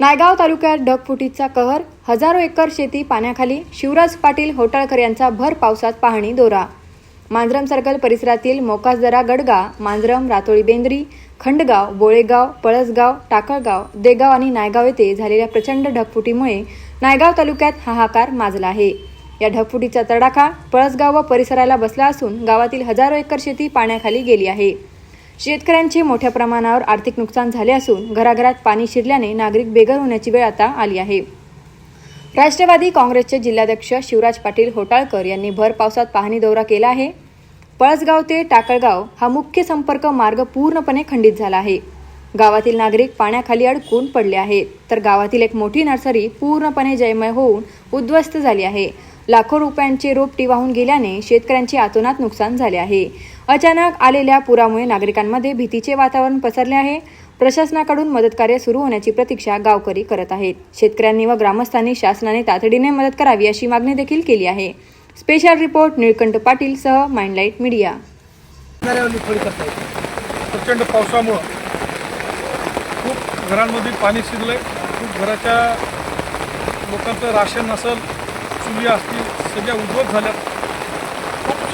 नायगाव तालुक्यात ढगफुटीचा कहर हजारो एकर शेती पाण्याखाली शिवराज पाटील होटाळकर यांचा भर पावसात पाहणी दौरा. मांजरम सर्कल परिसरातील मोकासदरा गडगा मांजरम रातोळी बेंद्री खंडगाव बोळेगाव पळसगाव टाकळगाव देगाव आणि नायगाव येथे झालेल्या प्रचंड ढगफुटीमुळे नायगाव तालुक्यात हाहाकार माजला आहे. या ढगफुटीचा तडाखा पळसगाव व परिसराला बसला असून गावातील हजारो एकर शेती पाण्याखाली गेली आहे. शेतकऱ्यांचे मोठ्या प्रमाणावर आर्थिक नुकसान झाले असून घराघरात पाणी शिरल्याने नागरिक बेघर होण्याची वेळ आता आली आहे. राष्ट्रवादी काँग्रेसचे जिल्हाध्यक्ष शिवराज पाटील होटाळकर यांनी भर पावसात पाहणी दौरा केला आहे. पळसगाव ते टाकळगाव हा मुख्य संपर्क मार्ग पूर्णपणे खंडित झाला आहे. गावातील नागरिक पाण्याखाली अडकून पडले आहेत. तर गावातील एक मोठी नर्सरी पूर्णपणे जयमय होऊन उद्ध्वस्त झाली आहे. लाखो रुपयांचे रोपटी वाहून गेल्याने शेतकऱ्यांचे आतोनात नुकसान झाले आहे. अचानक आलेल्या पुरामुळे नागरिकांमध्ये भीतीचे वातावरण पसरले आहे. प्रशासनाकडून मदतकार्य सुरू होण्याची प्रतीक्षा गावकरी करत आहेत. शेतकऱ्यांनी व ग्रामस्थांनी शासनाने तातडीने मदत करावी अशी मागणी देखील केली आहे. स्पेशल रिपोर्ट निळकंठ पाटील सह माइंडलाईट मीडिया प्रचंड पावसामुळं खूप घरांमध्ये पाणी शिरलंय. खूप घराच्या लोकांचं राशन असेल चुली असतील सगळ्या उद्ध्वस्त झाल्या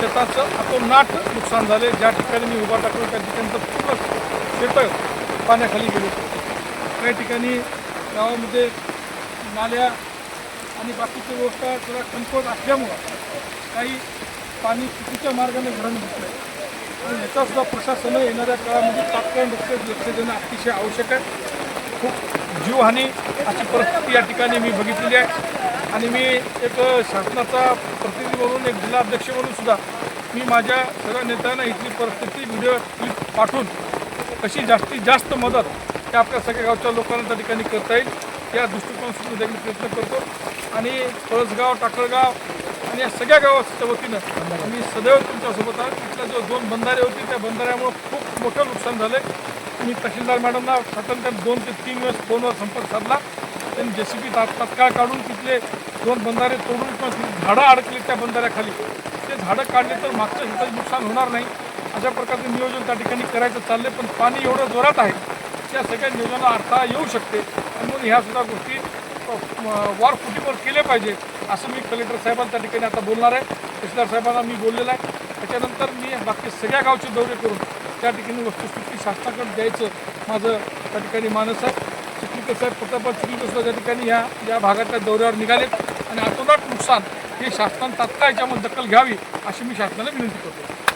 शेताचं अतोनाट नुकसान झाले. ज्या ठिकाणी मी उभा टाकलो त्या ठिकाणचं पूर्ण शेतं पाण्याखाली गेले काही ठिकाणी गावामध्ये नाल्या आणि बाकीची व्यवस्था थोडा कमकुवत असल्यामुळं काही पाणी चुकीच्या मार्गाने घरांना घेतलं आणि याचा सुद्धा प्रशासन येणाऱ्या काळामध्ये तात्काळ लक्ष लक्ष देणं अतिशय आवश्यक आहे. खूप जीवहानी अशी परिस्थिती या ठिकाणी मी बघितलेली आहे. आणि मी एक शासनाचा प्रतिनिधी म्हणून एक जिल्हाध्यक्ष म्हणून सुद्धा मी माझ्या सगळ्या नेत्यांना इथली परिस्थिती व्हिडिओ क्लिप पाठवून कशी जास्तीत जास्त मदत ते आपल्या सगळ्या गावच्या लोकांना त्या ठिकाणी करता येईल या दृष्टिकोनातून देखील प्रयत्न करतो. आणि पळसगाव टाकळगाव आणि या सगळ्या गावाच्या वतीनं मी सदैव तुमच्यासोबत आहे. तिथल्या जो दोन बंधारे होते त्या बंधाऱ्यामुळं खूप मोठं नुकसान झालं मी तहसीलदार मॅडमना सातत्याने दोन ते तीन वेळेस फोनवर संपर्क साधला. त्यांनी जे सी बी तात्काळ काढून तिथले दोन बंधारे तोडून पण झाडं अडकली त्या बंधाऱ्याखाली. ते झाडं काढले तर मागच्या शेताचं नुकसान होणार नाही. अशा प्रकारचं नियोजन त्या ठिकाणी करायचं चाललंय पण पाणी एवढं जोरात आहे त्या सगळ्या नियोजनाला अडथळा येऊ शकते. आणि म्हणून ह्या सुद्धा गोष्टी वार फुटीवर केले पाहिजे असं मी कलेक्टर साहेबांना त्या ठिकाणी आता बोलणार आहे. तहसीलदार साहेबांना मी बोललेलं आहे. त्याच्यानंतर मी बाकी सगळ्या गावचे दौरे करून त्या ठिकाणी वस्तुस्थिती शासनाकडे द्यायचं माझं त्या ठिकाणी मानस आहे. तर साहेब प्रतापराव श्रीकृष्ण सुद्धा ठिकाणी ह्या या भागातल्या दौऱ्यावर निघालेत आणि अतोनाट नुकसान हे शासनानं तात्काळ याच्यामध्ये दखल घ्यावी अशी मी शासनाला विनंती करतो.